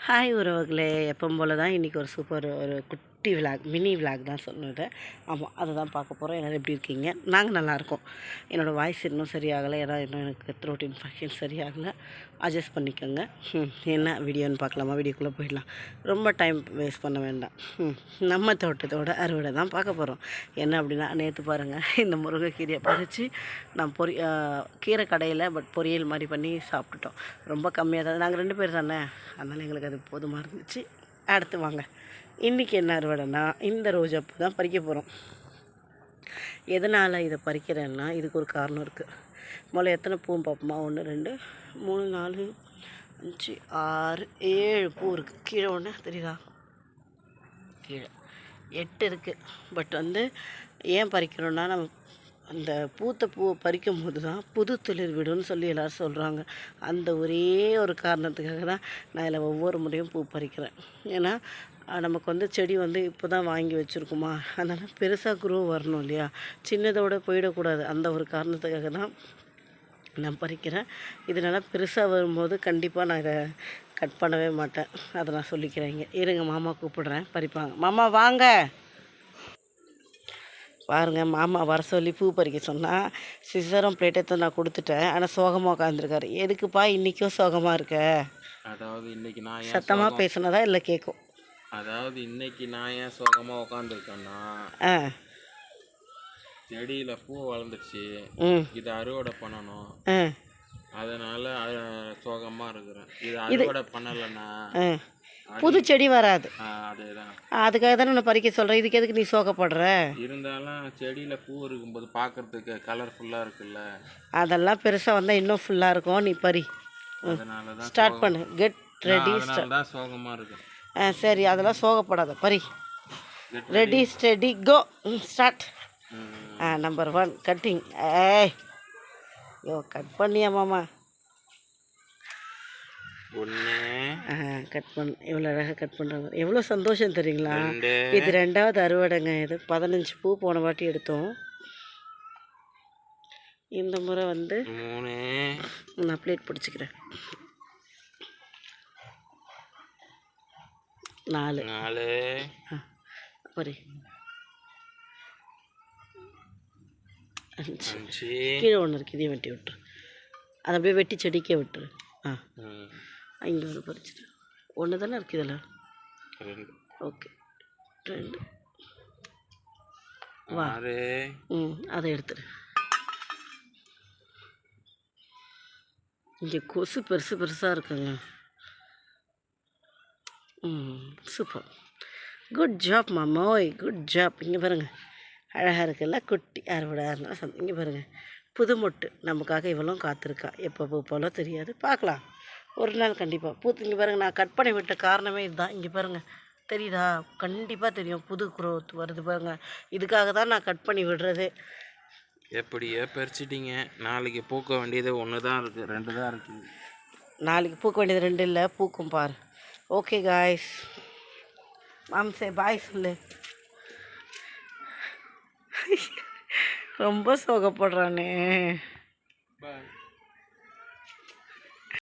Hi உறவுகளே எப்பவும் போல தான் இன்றைக்கி ஒரு சூப்பர் ஒரு குட் குட்டி விளாக் மினி விளாக் தான் சொன்னது. ஆமாம் அதை தான் பார்க்க போகிறோம் எல்லோரும் எப்படி இருக்கீங்க? நாங்கள் நல்லாயிருக்கோம் என்னோடய வாய்ஸ் இன்னும் சரியாகலை. ஏன்னா இன்னும் எனக்கு த்ரோட் இன்ஃபெக்ஷன் சரியாகலை. அட்ஜஸ்ட் பண்ணிக்கோங்க. என்ன வீடியோன்னு பார்க்கலாமா? வீடியோக்குள்ளே போயிடலாம். ரொம்ப டைம் வேஸ்ட் பண்ண வேண்டாம். நம்ம தோட்டத்தோட அறுவடை தான் பார்க்க போகிறோம் என்ன அப்படின்னா நேற்று பாருங்கள் இந்த முருங்கைக்கீரையை பறித்து நான் பொரி கீரை கடையில் பட் பொரியல் மாதிரி பண்ணி சாப்பிட்டுட்டோம். ரொம்ப கம்மியாக தான் நாங்கள் ரெண்டு பேர் தானே? அதனால் எங்களுக்கு அது போதுமாக இருந்துச்சு. அடுத்து வாங்க. இன்றைக்கி என்ன அறுவடைனா இந்த ரோஜாப்பூ தான் பறிக்க போகிறோம் எதனால் இதை பறிக்கிறேன்னா இதுக்கு ஒரு காரணம் இருக்குது முதல்ல எத்தனை பூவும் பார்ப்போமா? ஒன்று ரெண்டு மூணு நாலு அஞ்சு ஆறு ஏழு பூ இருக்குது கீழே ஒன்று தெரியுதா? கீழே. எட்டு இருக்குது பட் வந்து ஏன் பறிக்கிறோன்னா நம்ம அந்த பூத்த பூவை பறிக்கும் போது தான் புது துளிர் விடும்னு சொல்லி எல்லோரும் சொல்கிறாங்க அந்த ஒரே ஒரு காரணத்துக்காக தான் நான் இதில் ஒவ்வொரு முறையும் பூ பறிக்கிறேன். ஏன்னா நமக்கு வந்து செடி வந்து இப்போ தான் வாங்கி வச்சுருக்குமா? அதனால் பெருசாக குரோ வரணும் இல்லையா? சின்னதோட போயிடக்கூடாது. அந்த ஒரு காரணத்துக்காக தான் நான் பறிக்கிறேன். இதனால் பெருசாக வரும்போது கண்டிப்பாக நான் இதை கட் பண்ணவே மாட்டேன். அதை நான் சொல்லிக்கிறேன் இங்கே. இருங்க மாமா கூப்பிடுறேன். பறிப்பாங்க. மாமா வாங்க! பாருங்க மாமா வர சொல்லி பூ பறிக்க சொன்னால் சிசரும் பிளேட்டை நான் கொடுத்துட்டேன். ஆனால் சோகமாக உட்காந்துருக்காரு எதுக்குப்பா இன்றைக்கும் சோகமாக இருக்க? அதாவது இன்னைக்கு நான் சத்தமாக பேசுனதா இல்லை கேட்கும் அதாவது இன்னைக்கு நான் ஏன் சோகமா உட்காந்துருக்கேன்னா செடியில பூ வளர்ந்துருச்சு. ம். இதை அறுவடை பண்ணணும். அதனால அஹ், சோகமா இருக்கிறேன். இது அறுவடை பண்ணலைன்னா புது செடி வராது. அதுக்காக தானே நான் பறிக்க சொல்கிறேன் இதுக்கு எதுக்கு நீ சோகப்படுற? இருந்தாலும் செடியில பூ இருக்கும்போது பார்க்கறதுக்கு கலர்ஃபுல்லா இருக்குல்ல. அதெல்லாம் பெருசாக வந்தால் இன்னும் ஃபுல்லாக இருக்கும். நீ பறி. ஸ்டார்ட் பண்ணு. கெட் ரெடி அதனால தான் சோகமா இருக்கு ஆ சரி. அதெல்லாம் சோகப்படாத. பறி. ரெடி ஸ்டெடி கோ ஸ்டார்ட் ஆ நம்பர் ஒன் கட்டிங் ஏய். யோ கட் பண்ணியா மாமா? கட் பண்ண எவ்வளோ அழகாக கட் பண்ணுறாங்க எவ்வளோ சந்தோஷம் தெரியுங்களா? இது ரெண்டாவது அறுவடைங்க. இது பதினஞ்சு பூ போன வாட்டி எடுத்தோம். இந்த முறை வந்து மூணு. நான் பிளேட் பிடிச்சிக்கிறேன். நாலு. நாலு. பரி அஞ்சு. கீழே ஒன்று இருக்குது இதையும் வெட்டி விட்டுரு. அதை அப்படியே வெட்டி செடிக்கே விட்டுரு. ஆ. இங்கே ஒரு பறிச்சிட்டு ஒன்று தானே இருக்குது இதில் ஓகே. ரெண்டு. ஆறு ம் அதை எடுத்துரு இங்கே கொசு பெருசு பெருசாக இருக்குங்க. ம் சூப்பர். குட் ஜாப் மாமோய் குட் ஜாப் இங்கே பாருங்க. அழகாக இருக்குல்ல குட்டி அறுவடை இருந்தால் இங்கே பாருங்க. புது மொட்டு. நமக்காக இவ்வளோ காத்திருக்கா. எப்போ போல தெரியாது. பார்க்கலாம். ஒரு நாள் கண்டிப்பாக பூத்து இங்கே பாருங்க நான் கட் பண்ணி விட்ட காரணமே இதுதான். இங்கே பாருங்க. தெரியுதா? கண்டிப்பாக தெரியும். புது growth வருது பாருங்க. இதுக்காக தான் நான் கட் பண்ணி விடுறதே. எப்படியோ பறிச்சிட்டீங்க. நாளைக்கு பூக்க வேண்டியது ஒன்று தான் இருக்குது ரெண்டு தான் இருக்குது நாளைக்கு பூக்க வேண்டியது ரெண்டு இல்லை பூக்கும் பாரு. ஓகே காய்ஸ் மாம் சே பாய் சொல்லு. ரொம்ப சோகப்படுறானே.